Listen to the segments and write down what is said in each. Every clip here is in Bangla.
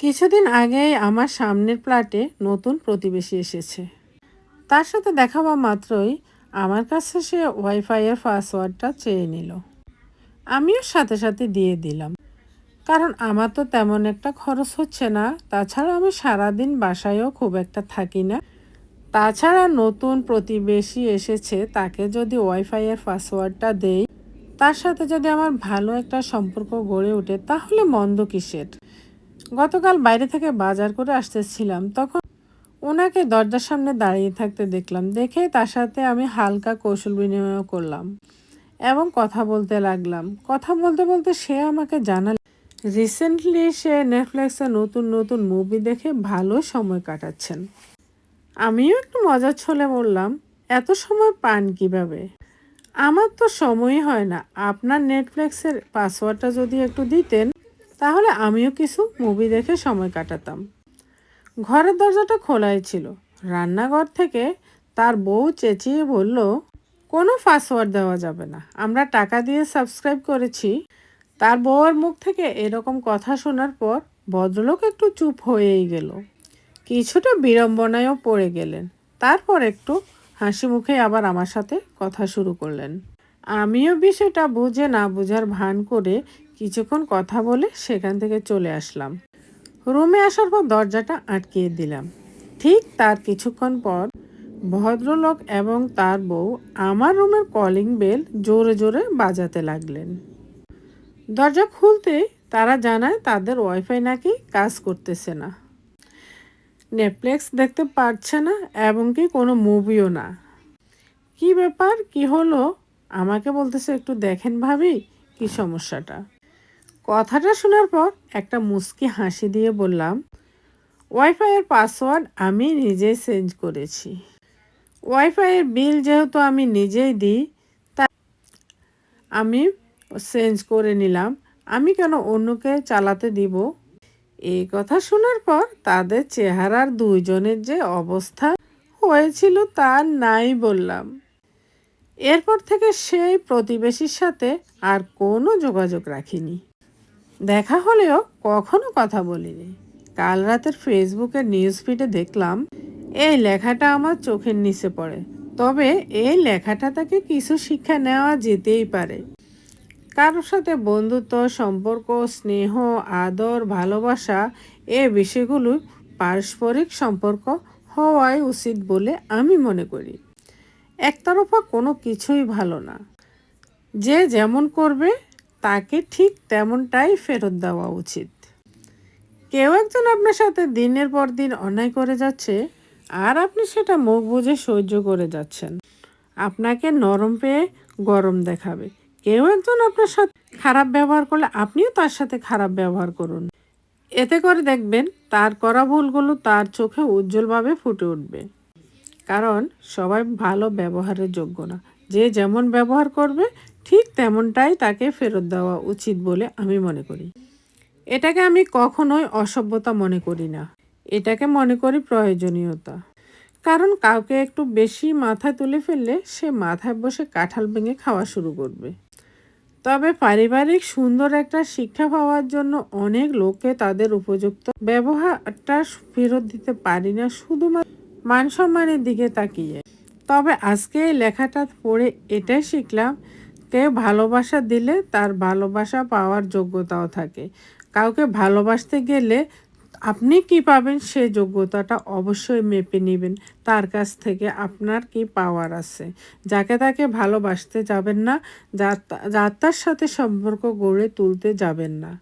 কিছুদিন আগেই আমার সামনের ফ্ল্যাটে নতুন প্রতিবেশী এসেছে। তার সাথে দেখা হওয়া মাত্রই আমার কাছে সে ওয়াইফাইয়ের পাসওয়ার্ডটা চেয়ে নিল। আমিও সাথে সাথে দিয়ে দিলাম। কারণ আমার তো তেমন একটা খরচ হচ্ছে না তাছাড়া আমি সারাদিন বাসায়ও খুব একটা থাকি না। তাছাড়া নতুন প্রতিবেশী এসেছে, তাকে যদি ওয়াইফাইয়ের পাসওয়ার্ডটা দেই, তার সাথে যদি আমার ভালো একটা সম্পর্ক গড়ে ওঠে, তাহলে মন্দ কিসের? গতকাল বাইরে থেকে বাজার করে আসতেছিলাম, তখন ওনাকে দরজার সামনে দাঁড়িয়ে থাকতে দেখলাম। দেখে তার সাথে আমি হালকা কৌশল বিনিময় করলাম এবং কথা বলতে লাগলাম। কথা বলতে বলতে সে আমাকে জানাল, রিসেন্টলি সে নেটফ্লিক্সে নতুন নতুন মুভি দেখে ভালো সময় কাটাচ্ছেন। আমিও একটু মজার ছলে বললাম, এত সময় পান কীভাবে? আমার তো সময়ই হয় না। আপনার নেটফ্লিক্সের পাসওয়ার্ডটা যদি একটু দিতেন তাহলে আমিও কিছু মুভি দেখে সময় কাটাতাম। ঘরের দরজাটা খোলাই ছিল। রান্নাঘর থেকে তার বউ চেঁচিয়ে বলল, কোনো পাসওয়ার্ড দেওয়া যাবে না। আমরা টাকা দিয়ে সাবস্ক্রাইব করেছি। তার বউয়ের মুখ থেকে এরকম কথা শোনার পর ভদ্রলোক একটু চুপ হয়েই গেল। কিছুটা বিড়ম্বনায়ও পড়ে গেলেন। তারপর একটু হাসি মুখে আবার আমার সাথে কথা শুরু করলেন। আমিও বিষয়টা বুঝে না বুঝার ভান করে কিছুক্ষণ কথা বলে সেখান থেকে চলে আসলাম। রুমে আসার পর দরজাটা আটকিয়ে দিলাম। ঠিক তার কিছুক্ষণ পর ভদ্রলোক এবং তার বউ আমার রুমের কলিং বেল জোরে জোরে বাজাতে লাগলেন। দরজা খুলতে তারা জানায় তাদের ওয়াইফাই নাকি কাজ করতেছে না। নেটফ্লিক্স দেখতে পারছে না এবং কি কোনো মুভিও না। কি ব্যাপার? কি হলো? আমাকে বলতেছে একটু দেখেন ভাবি, কি সমস্যাটা? কথাটা শোনার পর একটা মুস্কি হাসি দিয়ে বললাম ওয়াইফাইয়ের পাসওয়ার্ড আমি নিজেই চেঞ্জ করেছি। ওয়াইফাইয়ের বিল যেহেতু আমি নিজেই দিই, তা আমি চেঞ্জ করে নিলাম। আমি কেন অন্যকে চালাতে দিব? এই কথা শোনার পর তাদের চেহারার দুইজনের যে অবস্থা হয়েছিল তা নাই বললাম। এরপর থেকে সেই প্রতিবেশীর সাথে আর কোনো যোগাযোগ রাখিনি। দেখা হলেও কখনো কথা বলিনি। কাল রাতের ফেসবুকের নিউজ ফিডে দেখলাম, এই লেখাটা আমার চোখের নিচে পড়ে। তবে এই লেখাটা থেকে কিছু শিক্ষা নেওয়া যেতেই পারে। কারোর সাথে বন্ধুত্ব, সম্পর্ক, স্নেহ, আদর, ভালোবাসা, এ বিষয়গুলো পারস্পরিক সম্পর্ক হওয়াই উচিত বলে আমি মনে করি। একতরফা কোনো কিছুই ভালো না। যে যেমন করবে তাকে ঠিক তেমনটাই ফেরত দেওয়া উচিত। কেউ একজন আপনার সাথে দিনের পর দিন অন্যায় করে যাচ্ছে, আর আপনি সেটা মুখ বুঝে সহ্য করে যাচ্ছেন। আপনাকে নরম পেয়ে গরম দেখাবে। কেউ একজন আপনার সাথে খারাপ ব্যবহার করলে আপনিও তার সাথে খারাপ ব্যবহার করুন। এতে করে দেখবেন তার করা ভুলগুলো তার চোখে উজ্জ্বলভাবে ফুটে উঠবে। কারণ সবাই ভালো ব্যবহারের যোগ্য না। যে যেমন ব্যবহার করবে ঠিক তেমনটাই তাকে ফেরত দেওয়া উচিত বলে আমি মনে করি। এটাকে আমি কখনোই অসভ্যতা মনে করি না। এটাকে মনে করি প্রয়োজনীয়তা। কারণ কাউকে একটু বেশি মাথায় তুলে ফেললে সে মাথায় বসে কাঁঠাল ভেঙে খাওয়া শুরু করবে। তবে পারিবারিক সুন্দর একটা শিক্ষা পাওয়ার জন্য অনেক লোককে তাদের উপযুক্ত ব্যবহারটা ফেরত দিতে পারি না, শুধুমাত্র মান সম্মানের দিকে তাকিয়ে। তবে আজকে লেখাটা পড়ে এটাই শিখলাম কেউ ভালোবাসা দিলে তার ভালোবাসা পাওয়ার যোগ্যতাও থাকে। কাউকে ভালোবাসতে গেলে আপনি কি পাবেন সেই যোগ্যতাটা অবশ্যই মেপে নেবেন। তার কাছ থেকে আপনার কি পাওয়ার আছে? যাকে তাকে ভালোবাসতে যাবেন না যার তার সাথে সম্পর্ক গড়ে তুলতে যাবেন না।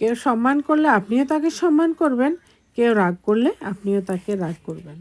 কেউ সম্মান করলে আপনিও তাকে সম্মান করবেন, কেউ রাগ করলে আপনিও তাকে রাগ করবেন।